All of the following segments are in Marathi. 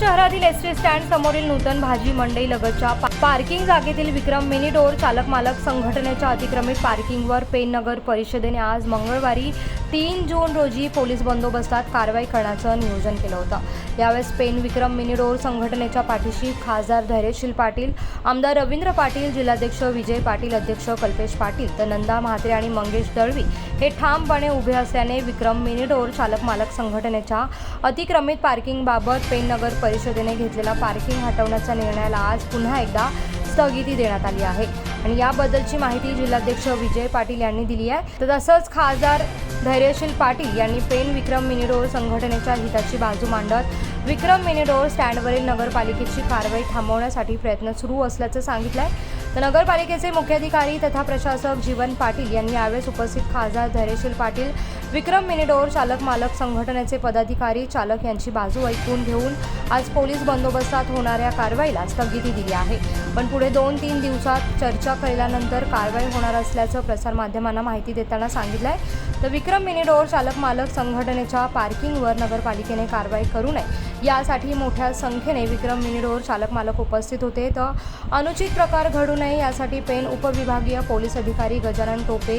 शहरातील एस टी स्टँड समोरील नूतन भाजी मंडई लगतच्या पा- पार्किंग जागेतील विक्रम मिनी डोर चालक मालक संघटनेच्या अतिक्रमित पार्किंगवर पेन नगर परिषदेने आज मंगळवारी तीन जून रोजी पोलीस बंदोबस्तात कारवाई करण्याचं नियोजन केलं होतं. यावेळेस पेन विक्रम मिनी डोर संघटनेच्या पाठीशी खासदार धैर्यशील पाटील आमदार रवींद्र पाटील जिल्हाध्यक्ष विजय पाटील अध्यक्ष कल्पेश पाटील तर नंदा म्हात्रे आणि मंगेश दळवी हे ठामपणे उभे असल्याने विक्रम मिनी डोर चालक मालक संघटनेच्या अतिक्रमित पार्किंगबाबत पेन नगर परिषदेने घेतलेला पार्किंग हटवण्याच्या निर्णयाला आज पुन्हा एकदा स्थगिती देण्यात आली आहे. आणि याबद्दलची माहिती जिल्हाध्यक्ष विजय पाटील यांनी दिली आहे. तर तसंच खासदार धैर्यशील पाटील यांनी पेन विक्रम मिनीडोर संघटनेच्या हिताची बाजू मांडत विक्रम मिनिडोर स्टँडवरील नगरपालिकेची कारवाई थांबवण्यासाठी प्रयत्न सुरू असल्याचं सांगितलं आहे तर नगरपालिकेचे मुख्याधिकारी तथा प्रशासक जीवन पाटील यांनी यावेळेस उपस्थित खासदार धैर्यशील पाटील विक्रम मिनिडोर चालक मालक संघटनेचे पदाधिकारी चालक यांची बाजू ऐकून घेऊन आज पोलीस बंदोबस्तात होणाऱ्या कारवाईला स्थगिती दिली आहे. पण पुढे दोन तीन दिवसात चर्चा केल्यानंतर कारवाई होणार असल्याचं प्रसारमाध्यमांना माहिती देताना सांगितलं आहे तर विक्रम मिनिडोर चालक मालक संघटनेच्या पार्किंगवर नगरपालिकेने कारवाई करू नये. यासाठी मोठ्या संख्येने विक्रम मिनिडोर चालक मालक उपस्थित होते. तर अनुचित प्रकार घडू नये नये यासाठी पेन उपविभागीय पोलीस अधिकारी गजानन टोपे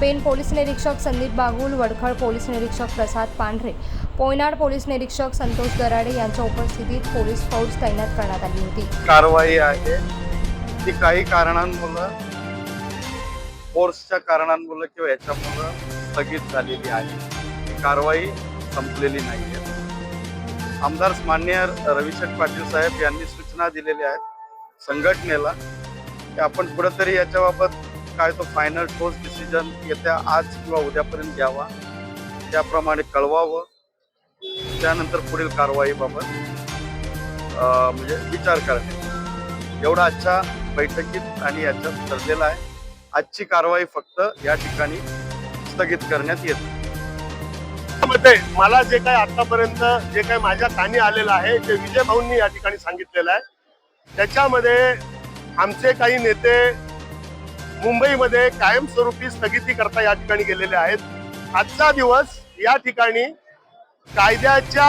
पेन पोलीस निरीक्षक संदीप बागुल वडखळ पोलीस निरीक्षक प्रसाद पांढरे पोयनाड पोलीस निरीक्षक संतोष दराडे यांच्या उपस्थितीत पोलीस फौज तैनात करण्यात आली होती. कारवाई आहे. ती काही कारणांमुळं फोर्सच्या कारणांमुळं किंवा याच्यामुळं स्थगित झालेली आहे. ती कारवाई संपलेली नाही आहे आमदार मान्य रविशंकर पाटील साहेब यांनी सूचना दिलेल्या आहेत. संघटनेला की आपण कुठंतरी याच्याबाबत काय तो फायनल ठोस डिसिजन येत्या आज किंवा उद्यापर्यंत घ्यावा त्याप्रमाणे कळवावं त्यानंतर पुढील कारवाईबाबत म्हणजे विचार करणे एवढा आजच्या बैठकीत आणि याच्यात ठरलेला आहे. आजची कारवाई फक्त या ठिकाणी स्थगित करण्यात येते. मला जे काय आतापर्यंत जे काय माझ्या कानी आलेलं आहे ते विजय भाऊंनी या ठिकाणी सांगितलेलं आहे त्याच्यामध्ये आमचे काही नेते मुंबईमध्ये कायमस्वरूपी स्थगिती करता या ठिकाणी गेलेले आहेत. आजचा दिवस या ठिकाणी कायद्याच्या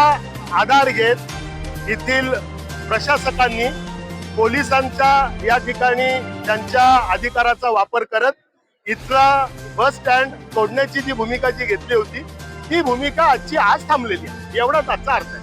आधार घेत येथील प्रशासकांनी पोलिसांच्या या ठिकाणी त्यांच्या अधिकाराचा वापर करत इथला बस स्टँड तोडण्याची जी भूमिका जी घेतली होती ती भूमिका आजची आज थांबलेली आहे. एवढाच आजचा अर्थ आहे.